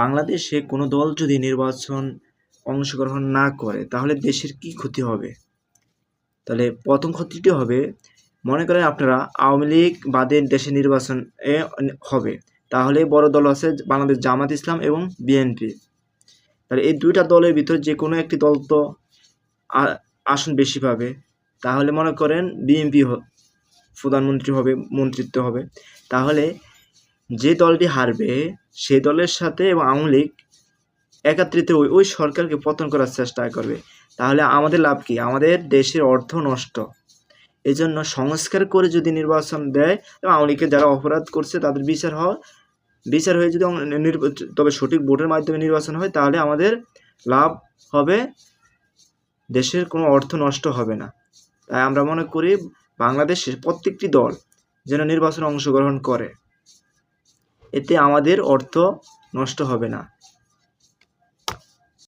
বাংলাদেশে কোনো দল যদি নির্বাচন অংশগ্রহণ না করে, তাহলে দেশের কি ক্ষতি হবে? তাহলে প্রথম ক্ষতিটি হবে, মনে করেন আপনারা আওয়ামী লীগ বাদে দেশে নির্বাচন হবে, তাহলে বড় দল আছে বাংলাদেশ জামাত ইসলাম এবং বিএনপি। তাহলে এই দুইটা দলের ভিতর যে কোনো একটি দল তো আসন বেশি পাবে। তাহলে মনে করেন বিএনপি প্রধানমন্ত্রী হবে, মন্ত্রিত্ব হবে। তাহলে যে দলটি হারবে, সে দলের সাথে এবং আওয়ামী লীগ একাত্রিত ওই ওই সরকারকে পতন করার চেষ্টা করবে। তাহলে আমাদের লাভ কি? আমাদের দেশের অর্থ নষ্ট। এই জন্য সংস্কার করে যদি নির্বাচন দেয় এবং আওয়ামী লীগের যারা অপরাধ করছে, তাদের বিচার হয়। বিচার হয়ে যদি তবে সঠিক ভোটের মাধ্যমে নির্বাচন হয়, তাহলে আমাদের লাভ হবে। দেশের কোনো অর্থ নষ্ট হবে না। তাই আমরা মনে করি, বাংলাদেশের প্রত্যেকটি দল যেন নির্বাচনে অংশগ্রহণ করে। এতে আমাদের অর্থ নষ্ট হবে না।